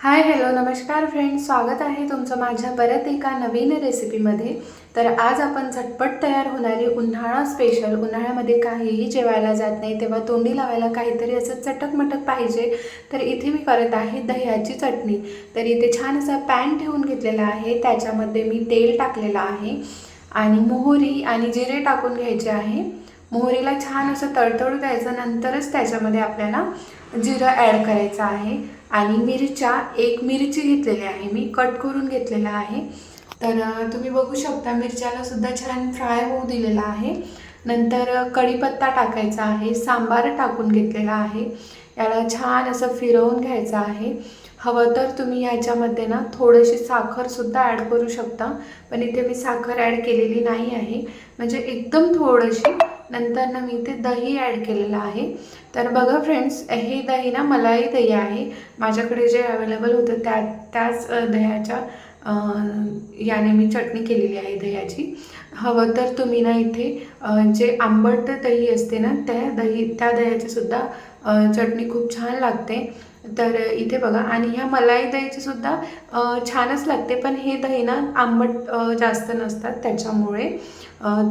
Hi hello नमस्कार friends. स्वागत आहे तुमचं माझ्या परत एका नवीन रेसिपीमध्ये. तर आज आपण झटपट तयार होणारी उन्हाळा स्पेशल उन्हाळ्यामध्ये काहीही जेवायला जात नाही तेव्हा तोंडी लावायला काहीतरी असं चटकमटक पाहिजे. तर इथे मी करत आहे दह्याची चटणी. तर इथे छान असा पॅन ठेवून घेतलेला आहे. त्याच्यामध्ये मी तेल टाकलेलं आहे. आणि मोहरी आणि जिरे टाकून घ्यायचे आहे. मोहरीला छान असं तळतळू द्यायचं नंतरच त्याच्यामध्ये आपल्याला जिरं ॲड करायचं आहे. आणि मिरच्या एक मिरची घेतलेली आहे मी कट करून घेतलेला आहे. तर तुम्ही बघू शकता मिरच्याला सुद्धा छान फ्राय होऊ दिलेला आहे. नंतर कढीपत्ता टाकायचा आहे सांबार टाकून घेतलेला आहे. याला छान असं फिरवून घ्यायचं आहे. हवं तर तुम्ही ह्याच्यामध्ये ना थोडीशी साखरसुद्धा ॲड करू शकता. पण इथे मी साखर ॲड केलेली नाही आहे. म्हणजे एकदम थोडीशी नंतर ना मी इथे दही ॲड केलेलं आहे. तर बघा फ्रेंड्स हे दही ना मलाई दही आहे. माझ्याकडे जे अवेलेबल होतं त्या त्याच दह्याच्या याने मी चटणी केलेली आहे दह्याची. हवं तर तुम्ही ना इथे जे आंबट दही असते ना त्या दही त्या दह्याची सुद्धा चटणी खूप छान लागते. तर इथे बघा आणि ह्या मलाई दहीची सुद्धा छानच लागते. पण हे दही ना आंबट जास्त नसतात त्याच्यामुळे.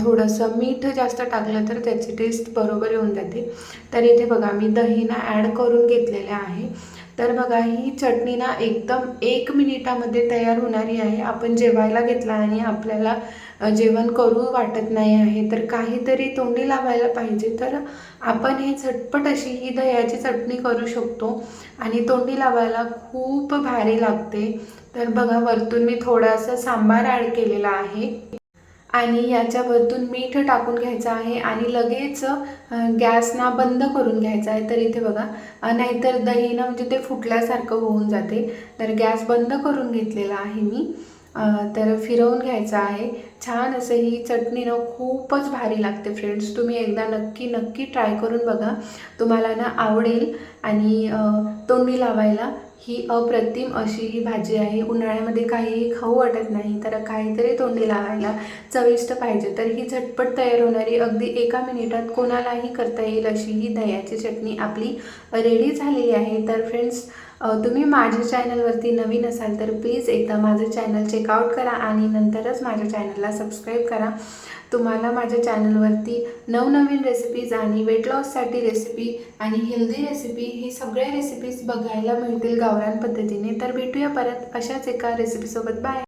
थोडंसं मीठ जास्त टाकलं तर त्याची टेस्ट बरोबर येऊन जाते. तर इथे बघा मी दही ना ॲड करून घेतलेलं आहे. तर बघा ही चटणी ना एकदम एक मिनिटामध्ये तयार होणारी आहे. आपण जेवायला घेतला आणि आपल्याला जेवण करू वाटत नाही आहे तर काहीतरी तोंडी लावायला पाहिजे. तर आपण हे झटपट अशी ही दह्याची चटणी करू शकतो आणि तोंडी लावायला खूप भारी लागते. तर बघा वरतून मी थोडासा सांबार ॲड केलेला आहे. आणि याच्यावरतून मीठ टाकून घ्यायचं आहे आणि लगेच गॅस ना बंद करून घ्यायचा आहे. तर इथे बघा नाहीतर दही ना म्हणजे ते फुटल्यासारखं होऊन जाते. तर गॅस बंद करून घेतलेला आहे मी. तर फिरवून घ्यायचं आहे. छान असं ही चटणी ना खूपच भारी लागते फ्रेंड्स तुम्ही एकदा नक्की नक्की ट्राय करून बघा. तुम्हाला ना आवडेल. आणि तोंडी लावायला ही अप्रतिम अशी ही भाजी आहे. उन्हाळ्यामध्ये काहीही खाऊ वाटत नाही तर काहीतरी तोंडी लावायला चविष्ट पाहिजे. तर ही झटपट तयार होणारी अगदी एका मिनिटात कोणालाही करता येईल अशी ही दह्याची चटणी आपली रेडी झालेली आहे. तर फ्रेंड्स तुम्ही माझ्या चॅनलवरती नवीन असाल तर प्लीज एकदा माझं चॅनल चेकआउट करा आणि नंतरच माझ्या चॅनलला चॅनलला सबस्क्राईब करा. तुम्हाला माझ्या चॅनलवरती नवनवीन रेसिपीज आणि वेट लॉससाठी रेसिपी आणि हेल्दी रेसिपी ही सगळ्या रेसिपीज बघायला मिळतील गावरान पद्धतीने. तर भेटूया परत अशाच एका रेसिपीसोबत बाय